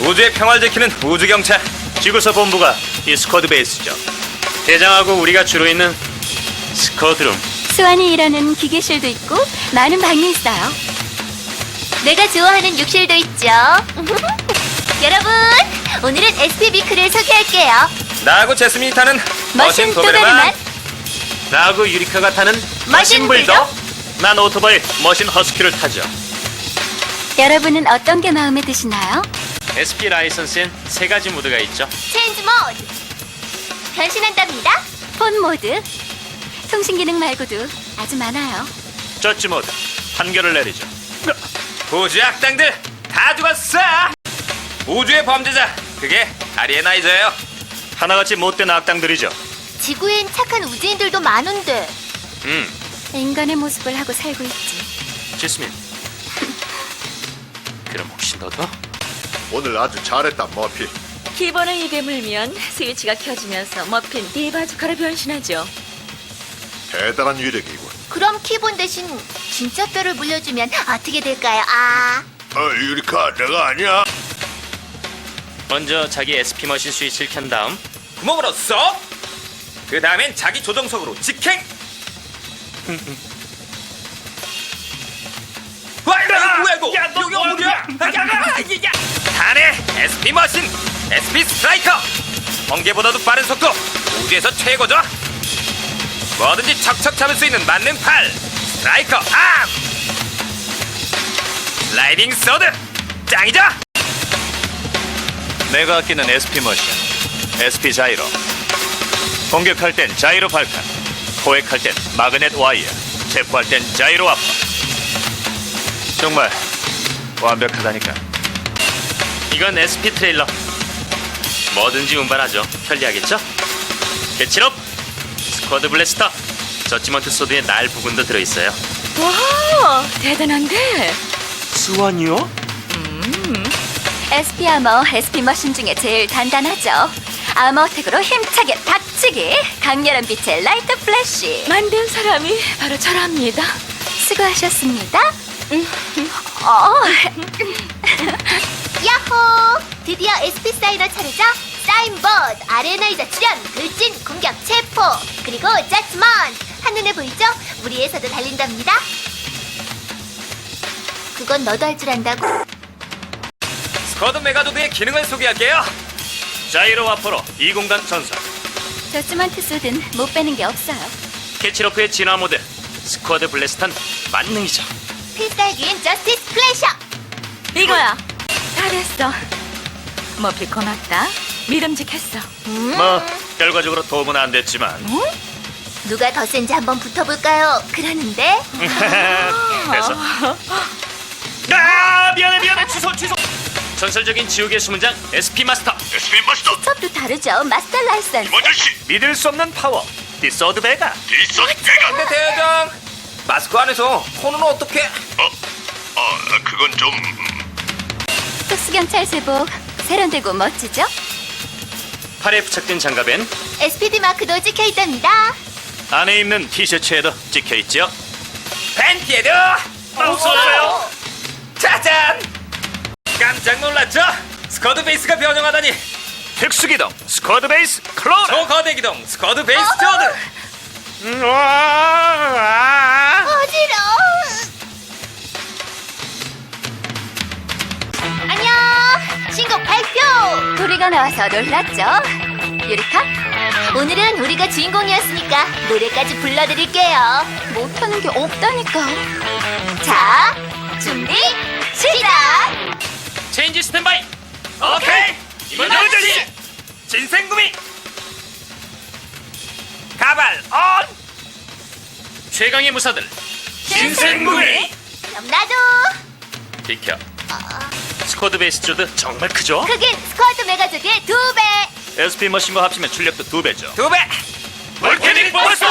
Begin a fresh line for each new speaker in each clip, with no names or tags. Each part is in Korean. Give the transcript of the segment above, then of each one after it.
우주의 평화를 지키는 우주경찰
지구서 본부가 이 스쿼드 베이스죠. 대장하고 우리가 주로 있는 스쿼드룸.
스완이 일하는 기계실도 있고 많은 방이 있어요.
내가 좋아하는 욕실도 있죠. 여러분, 오늘은 SP비크를 소개할게요.
나하고 제스민이 타는
머신
도베르만
나하고 유리카가 타는
머신? 불독.
난 오토바이 머신 허스키를 타죠.
여러분은 어떤 게 마음에 드시나요?
SP 라이선스엔 세 가지 모드가 있죠.
체인지 모드. 변신한답니다.
폰 모드, 통신 기능 말고도 아주 많아요.
저지 모드. 판결을 내리죠.
우주 악당들 다 죽었어 우주의 범죄자 그게 아리에나이저예요
하나같이 못된 악당들이죠.
지구엔 착한 우주인들도 많은데.
음,
인간의 모습을 하고 살고 있지.
제스민. 그럼 혹시 너도?
오늘 아주 잘했다 머피.
기본을 입에 물면 스위치가 켜지면서 머핀 디바주카로 변신하죠.
대단한 위력이군.
그럼 키본 대신 진짜 뼈를 물려주면 어떻게 될까요? 아,
어 유리카 내가 아니야.
먼저 자기 SP 머신 스위치를 켠 다음
구멍으로 쏙 그 다음엔 자기 조정석으로 직행 와 이거 뭐야 이거? 이거 뭐야? 야 야 야 단의 SP 머신 SP 스트라이커. 번개보다도 빠른 속도. 우주에서 최고죠? 뭐든지 척척 잡을 수 있는 만능 팔. 스트라이커 암. 슬라이딩 소드. 짱이죠?
내가 아끼는 SP 머신, SP 자이로. 공격할 땐 자이로 발판, 포획할 땐 마그넷 와이어, 체포할 땐 자이로 아파. 정말 완벽하다니까. 이건 SP 트레일러. 뭐든지 운반하죠. 편리하겠죠? 개치롭 스쿼드 블래스터, 저지먼트 소드의 날 부분도 들어있어요.
와, 대단한데?
수완이요?
SP 아머, SP 머신 중에 제일 단단하죠. 아머택으로 힘차게 닥치기, 강렬한 빛의 라이트 플래시.
만든 사람이 바로 저랍니다.
수고하셨습니다. 어,
야호! 드디어 SP 사이너 차례죠? 사인보드, 아레나이저 출연, 돌진, 공격, 체포, 그리고 자스먼! 한눈에 보이죠? 무리에서도 달린답니다. 그건 너도 할 줄 안다고?
스쿼드 메가도드의 기능을 소개할게요
자이로 와퍼로 이공간 전사.
저스먼트 쏟은 못 빼는 게 없어요.
캐치로프의 진화 모드 스쿼드 블래스턴 만능이죠.
필살기인 저스티스 플래셔!
이거야. 다 됐어. 머피 고맙다. 믿음직했어.
뭐 결과적으로 도움은 안 됐지만
누가 더 센지 한번 붙어볼까요? 그러는데
그래서 아 미안해 미안해 취소 취소 전설적인 지옥의 수문장 SP 마스터
SP 마스터
수업도 다르죠. 마스터 라이선스.
아저씨
믿을 수 없는 파워 디서드 베가
내가
근데 대장 마스크 안에서 코는 어떻게?
어? 어 그건 좀
특수경찰 제복 세련되고 멋지죠?
팔에 부착된 장갑엔
SPD 마크도 찍혀 있답니다.
안에 입는 티셔츠에도 찍혀 있죠
팬티에도!
없어요.
짜잔! 깜짝 놀랐죠? 스쿼드 베이스가 변형하다니.
특수기동 스쿼드 베이스 클로너
초거대 기동 스쿼드 베이스
와,
어지러워. 안녕. 신곡 발표.
우리가 나와서 놀랐죠? 유리카?
오늘은 우리가 주인공이었으니까 노래까지 불러드릴게요.
못하는 게 없다니까.
자, 준비 시작.
체인지 스탠바이
오케이 이번 아저씨 진생구미 가발 온
최강의 무사들.
진생구미
그럼 나도.
비켜. 스쿼드 베이스 조드 정말 크죠?
크긴 스쿼드 메가족의 두 배.
SP 머신과 합치면 출력도 두 배죠.
두 배! 볼케닉 버스!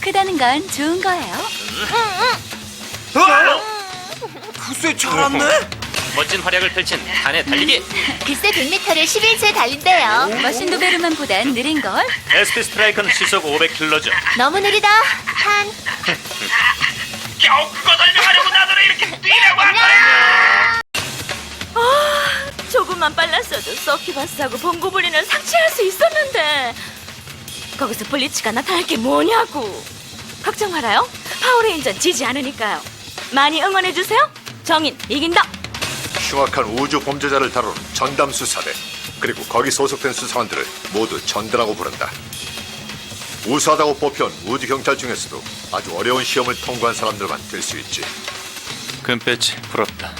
크다는 건 좋은 거예요.
글쎄 잘았네
멋진 활약을 펼친 한해 달리기
글쎄 100m를 11초에 달린대요.
머신 도베르만보단 느린 걸.
SP 스트라이커는 시속 500km죠
너무 느리다. 한.
겨우 그거 설명하려고 나더러 이렇게 뛰라고 한 거야.
조금 조금만 빨랐어도 서키바스하고 봉고블린을 삭제할 수 있었는데 거기서 블리츠가 나타날 게 뭐냐고 걱정 말아요 파워레인저는 지지 않으니까요 많이 응원해 주세요 정인 이긴다
흉악한 우주 범죄자를 다루는 전담 수사대 그리고 거기 소속된 수사관들을 모두 전대라고 부른다. 우수하다고 뽑혀온 우주 경찰 중에서도 아주 어려운 시험을 통과한 사람들만 될 수 있지.
금배지 부럽다.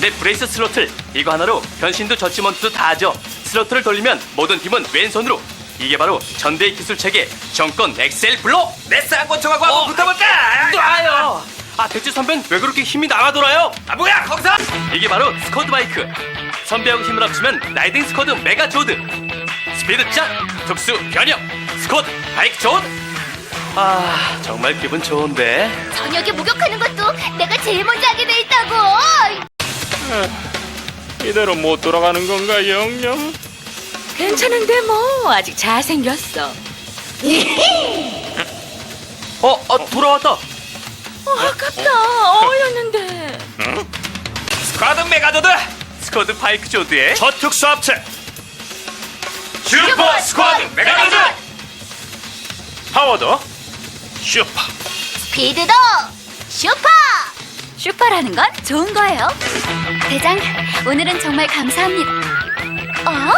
내 브레이스 슬로틀 이거 하나로 변신도 저치먼트도 다 하죠 슬로틀을 돌리면 모든 팀은 왼손으로 이게 바로 전대의 기술 체계 정권 엑셀 블록
내 쌍 권총하고 한번 붙어볼까?
놔요 아 대체 선배는 왜 그렇게 힘이 나가 돌아요?
아 뭐야 거기서?
이게 바로 스쿼드 바이크. 선배하고 힘을 합치면 라이딩 스쿼드 메가 조드. 스피드 짱 특수 변형 스쿼드 바이크 조드. 아 정말 기분 좋은데.
저녁에 목욕하는 것도 내가 제일 먼저 하게 돼 있다고.
이대로 못 돌아가는 건가 영영?
괜찮은데 뭐. 아직 잘 생겼어.
어, 어 돌아왔다.
어, 아깝다 어울렸는데
스쿼드 메가조드
스쿼드 바이크 조드에
저특수 합체
슈퍼 스쿼드 메가조드
파워도 슈퍼.
스피드도 슈퍼.
슈퍼라는 건 좋은 거예요. 대장, 오늘은 정말 감사합니다. 어?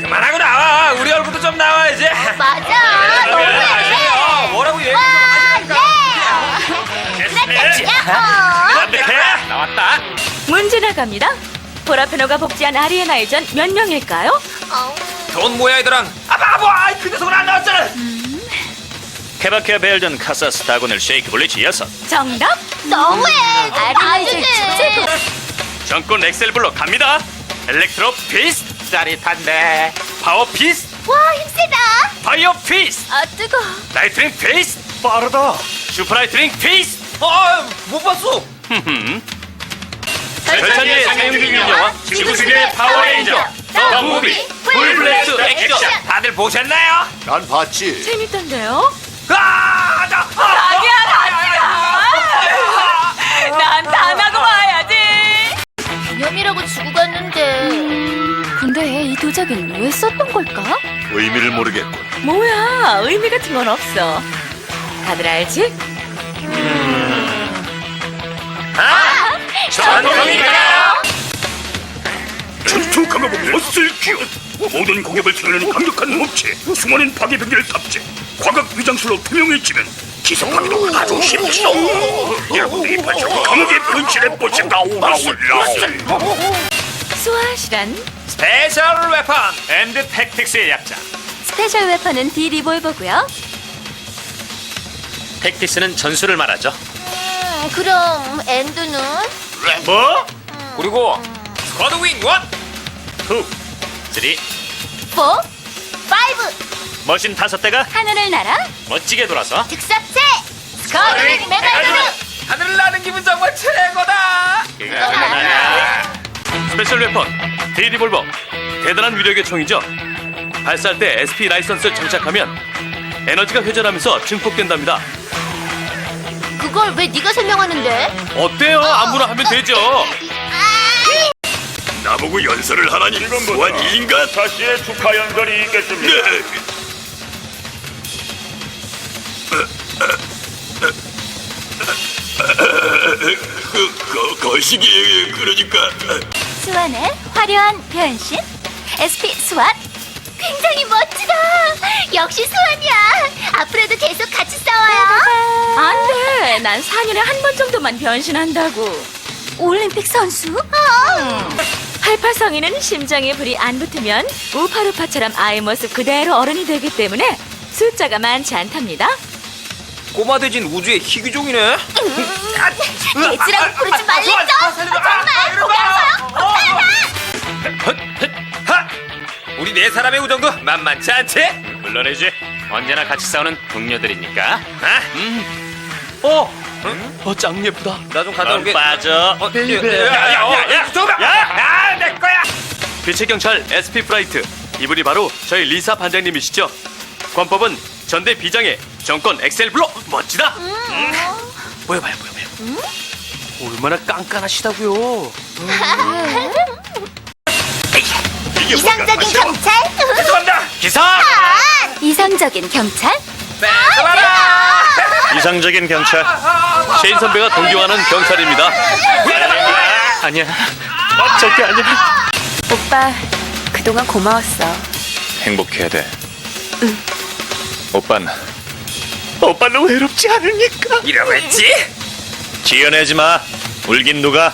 그만하고 나와 우리 얼굴도 좀 나와야지
맞아. 너무해.
어, 뭐라고 얘기 좀
와, 예. 그렇다. 야호.
완벽해 나왔다.
문제 나갑니다. 보라페노가 복귀한 아리에나이전 몇 명일까요?
어,
돈 모야 이들랑 아 바보 아이 그 녀석은 안 나왔잖아!
케바케 벨전 카사스 다곤을 쉐이크 블리치 여섯.
정답?
너무해.
아리나이저 축제도
정권 엑셀 블록 갑니다. 엘렉트로 피스 짜릿한데. 파워 피스
와, 힘세다.
파이어 피스
아 뜨거.
라이트닝 피스 빠르다. 슈퍼 라이트닝 피스
아 못 봤어
절찬리의 사용중 인형와 지구세계의 파워레인저 더 무비 풀블레스 액션
다들 보셨나요?
난 봤지.
재밌던데요?
아, 나, 아,
자기야 같이 난다 나고 와야지
기념이라고 주고 갔는데.
근데 이 도자기는 왜 썼던 걸까?
의미를 모르겠군.
뭐야 의미 같은 건 없어 다들 알지?
전통인가요?
전투 강화복 머슬 기어 모든 공격을 튀어내는 강력한 몸체 숨어낸 파괴 병기를 탑재 과각 위장술로 투명해지면 기습 파괴도 아주 쉽죠 여러분들이 벌써 강하게 변신해 보신다 오라올라
수아시란
스페셜 웨폰
앤드 택틱스의 약자.
스페셜 웨퍼는 D 리볼버고요.
택틱스는 전술을 말하죠.
음, 그럼 엔드는?
뭐?
그리고 스쿼드 윙 원!
투, 쓰리.
4.
파이브.
머신 다섯 대가
하늘을 날아.
멋지게 돌아서
특사체. 스커링 메가조드.
하늘을 나는 기분 정말 최고다!
스페셜 웨폰 데이리볼버 대단한 위력의 총이죠 발사할 때 SP 라이선스 장착하면 에너지가 회전하면서 증폭된답니다
그걸 왜 네가 설명하는데?
어때요? 아무나 하면 되죠
나보고 연설을 하라니 소환 인간 다시의 축하 연설이 있겠습니다 그, 거, 거시기 그러니까
수완의 화려한 변신. SP 스왓.
굉장히 멋지다. 역시 수환이야. 앞으로도 계속 같이 싸워요.
안돼 난 4년에 한 번 정도만 변신한다고
올림픽 선수?
팔팔성이는 심장에 불이 안 붙으면 우파루파처럼 아이 모습 그대로 어른이 되기 때문에 숫자가 많지 않답니다
꼬마 대진 우주의 희귀종이네?
돼지라고 부르지 말랬죠? 정말?
하! 우리 네 사람의 우정도 만만치 않지?
물론이지. 언제나 같이 싸우는 동료들이니까.
아?
어? 어, 짱 예쁘다
나좀넌
올게
빠져.
어, 야, 야, 어, 야, 잠깐만! 야, 내 거야!
빛의 경찰 SP 프라이트 이분이 바로 저희 리사 반장님이시죠 권법은 전대 비장의 정권 엑셀 블록 멋지다 음. 보여봐요 보여봐요 얼마나 깐깐하시다고요
이게 뭔가
이상적인
다시.
경찰.
죄송합니다.
기사!
이상적인 경찰?
뺏어봐라.
이상적인 경찰.
셰인 선배가 동경하는 경찰입니다.
아니야. 절대 아니야.
오빠 그동안 고마웠어.
행복해야 돼. 오빤. 오빠는 외롭지 않으니까.
이러고 있지?
지어내지 마. 울긴 누가.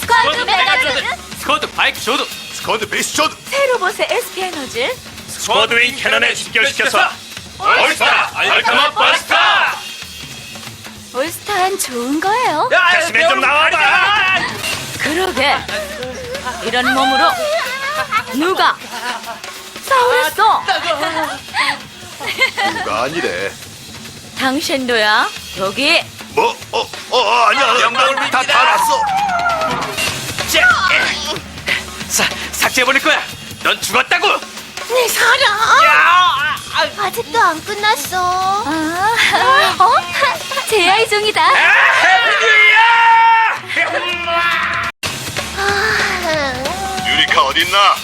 스쿼드 메가조드
스쿼드 바이크 조드.
스쿼드 베이스 조드.
새 로봇의 SP 에너지.
스쿼드윙 캐논에 직결시켜서
얼스타 알카마 버스타.
올스타는 좋은 거예요.
가슴에 좀 나와봐.
그러게 이런 몸으로 누가 싸우랬어?
누가 아니래.
당신도야 여기
뭐? 어? 어 아니야.
영광을
다 났어.
사 삭제해버릴 거야. 넌 죽었다고.
내 사랑. 아직도 안 끝났어.
아, 어? 제 아이종이다.
유리카 어딨나?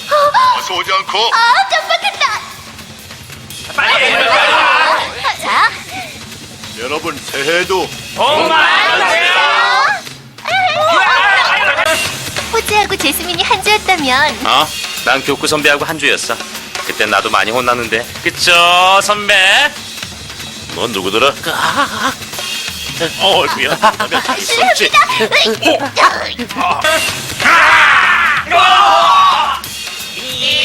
어서 오지 않고.
아, 깜빡했다.
자,
여러분 새해도
호지하고 제스민이 한 주였다면
어? 난 교구 선배하고 한 주였어. 그때 나도 많이 혼났는데. 그쵸, 선배? 넌 누구더라? 어, 미안. 있었지.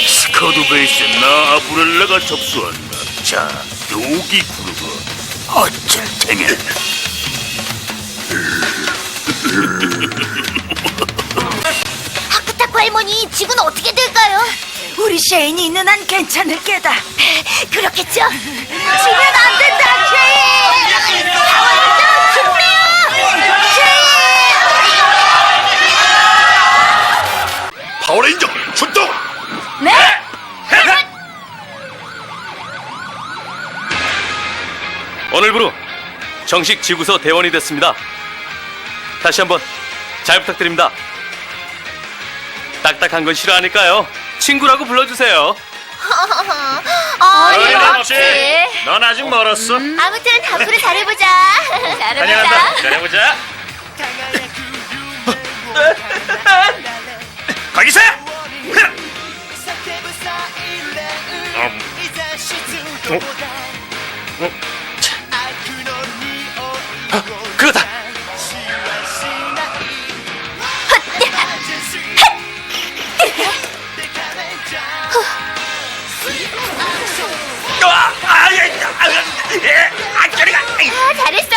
스쿼드 베이스 나 아브렐라가 접수한다. 자, 여기 구르고 어쩔 테냐.
하쿠타쿠 할머니 지구는 어떻게 될까요?
우리 셰인이 있는 한 괜찮을 게다.
그렇겠죠? 지면 안 된다, 쉐인! 하와이도 준비야!
파워레인저 출동.
네.
오늘부로 정식 지구서 대원이 됐습니다. 다시 한번 잘 부탁드립니다. 딱딱한 건 싫어하니까요. 친구라고 불러주세요.
어림없지.
넌 아직 멀었어.
아무튼 앞으로 잘해보자.
잘해보자.
잘해보자.
거기서!
그거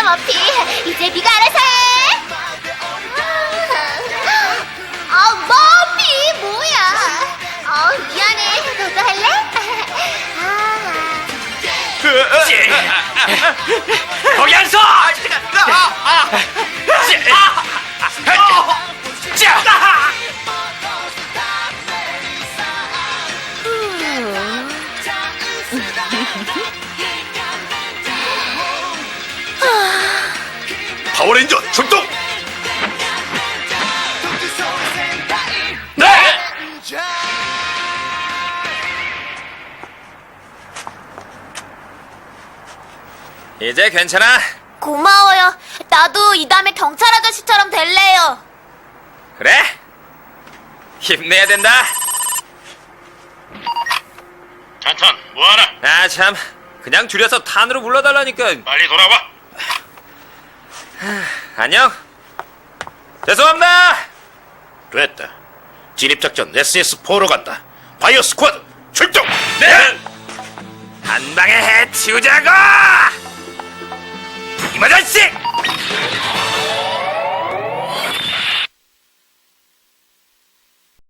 아, 잘했어, 머피. 이제 네가 알아서 해. 아, 머피, 뭐야? 어, 미안해. 너도 할래? 아.
거기 안 서!
파워레인저 출동.
이제 괜찮아.
고마워요. 나도 이 다음에 경찰 아저씨처럼 될래요.
그래? 힘내야 된다.
탄탄, 뭐하나?
아, 참. 그냥 줄여서 탄으로 불러달라니까.
빨리 돌아와.
안녕. 죄송합니다.
됐다. 진입작전 SS4로 간다. 바이오 스쿼드 출동!
네! 한 방에 해치우자고! 이마저씨!